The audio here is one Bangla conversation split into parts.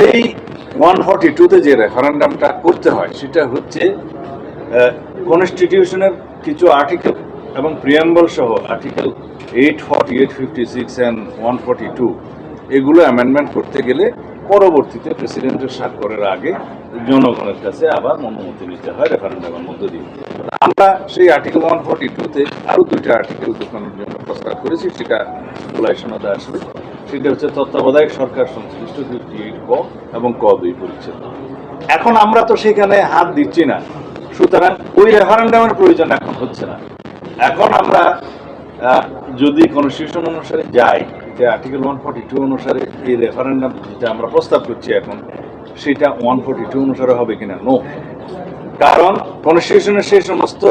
সেই ওয়ান ফর্টি টুতে যে রেফারেন্ডামটা করতে হয়, সেটা হচ্ছে কনস্টিটিউশনের কিছু আর্টিকেল এবং প্রিয়াম্বল সহ article eight forty eight fifty six and one forty two এগুলো অ্যামেন্ডমেন্ট করতে গেলে পরবর্তীতে প্রেসিডেন্টের স্বাক্ষরের আগে জনগণের কাছে আবার অনুমতি নিতে হয় রেফারেন্ডামের মধ্য দিয়ে। আমরা সেই আর্টিকেল ওয়ান ফর্টি টুতে আরও দুইটা আর্টিকেল দোকানের জন্য প্রস্তাব করেছি, সেটা আসবে। সেটা হচ্ছে তত্ত্বাবধায়ক সরকার সংশ্লিষ্ট ফিফটি ক এবং ক দুই পরিচ্ছেদ। এখন আমরা তো সেখানে হাত দিচ্ছি না। সুতরাং ওই রেফারেন্ডামের প্রয়োজন এখন হচ্ছে না। এখন আমরা যদি কনস্টিটিউশন অনুসারে যাই, যে আর্টিকেল ওয়ান ফর্টি টু অনুসারে এই রেফারেন্ডাম যেটা আমরা প্রস্তাব করছি এখন, সেটা ওয়ান ফর্টি টু অনুসারে হবে কিনা? নো কারণ কনস্টিটিউশনের সেই সমস্ত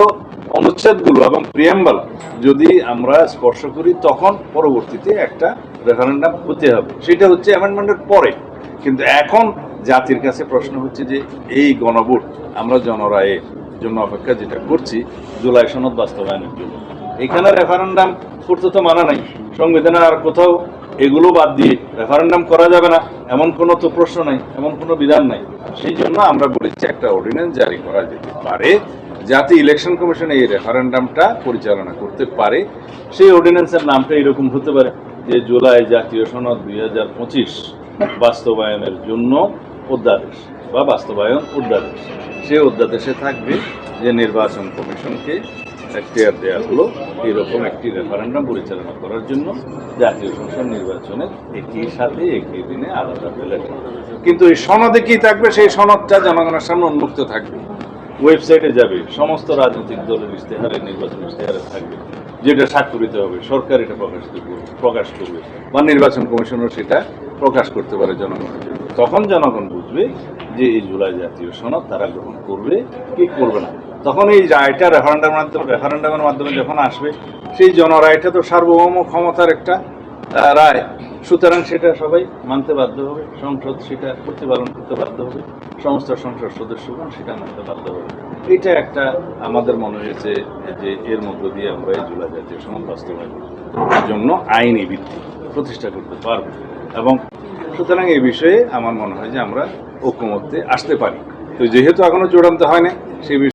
অনুচ্ছেদগুলো এবং প্রিয়াম্বল যদি আমরা স্পর্শ করি, তখন পরবর্তীতে একটা রেফারেন্ডাম হতে হবে। সেটা হচ্ছে অ্যামেন্ডমেন্টের পরে। কিন্তু এখন জাতির কাছে প্রশ্ন হচ্ছে যে, এই গণভোট আমরা জনরায়ের জন্য অপেক্ষা যেটা করছি, জুলাই সনদ বাস্তবায়নের জন্য। এখানে রেফারেন্ডাম করতে তো মানা নাই। সংবিধানে আর কোথাও এগুলো বাদ দিয়ে রেফারেন্ডাম করা যাবে না। এমন কোনো তো প্রশ্ন নাই, এমন কোনো বিধান নাই। সেই জন্য আমরা বলেছি একটা অর্ডিন্যান্স জারি করা যেতে পারে। যাতে ইলেকশন কমিশন এই রেফারেন্ডামটা পরিচালনা করতে পারে। সেই অর্ডিন্যান্সের নামটা এরকম হতে পারে। যে জুলাই জাতীয় সনদ দুই হাজার পঁচিশ বাস্তবায়নের জন্য অধ্যাদেশ বা বাস্তবায়ন অধ্যাদেশ সে অধ্যাদেশে থাকবে যে নির্বাচন কমিশনকে এখতিয়ার দেওয়া হলো এরকম একটি রেফারেন্ডাম পরিচালনা করার জন্য জাতীয় সংসদ নির্বাচনের একই সাথে, একই দিনে আলাদা কিন্তু এই সনদে কি থাকবে? সেই সনদটা জনগণের সামনে উন্মুক্ত থাকবে। ওয়েবসাইটে যাবে, সমস্ত রাজনৈতিক দলের ইশতেহারে, নির্বাচন ইশতেহারে থাকবে। যেটা স্বাক্ষরিত হবে, সরকার এটা প্রকাশ করবে প্রকাশ করবে, বা নির্বাচন কমিশনও সেটা প্রকাশ করতে পারে জনগণের জন্য। তখন জনগণ বুঝবে যে এই জুলাই জাতীয় সনদ তারা গ্রহণ করবে, কি করবে না। তখন এই রায়টা রেফারেন্ডামের মাধ্যমে রেফারেন্ডামের মাধ্যমে যখন আসবে, সেই জনরায়টা তো সার্বভৌম ক্ষমতার একটা রায়। সুতরাং সেটা সবাই মানতে বাধ্য হবে, সংসদ সেটা প্রতিপালন করতে বাধ্য হবে সমস্ত সংসদ সদস্যগণ সেটা মানতে বাধ্য হবে। এটা একটা আমাদের মনে হয়েছে যে এর মধ্য দিয়ে আমরা এই জুলাই জাতীয় সনদ বাস্তবায়নের জন্য আইনি ভিত্তি প্রতিষ্ঠা করতে পারব। এবং সুতরাং এই বিষয়ে আমার মনে হয় যে আমরা ঐক্যমত্যে আসতে পারি। তো যেহেতু এখনও চূড়ান্ত হয় না সেই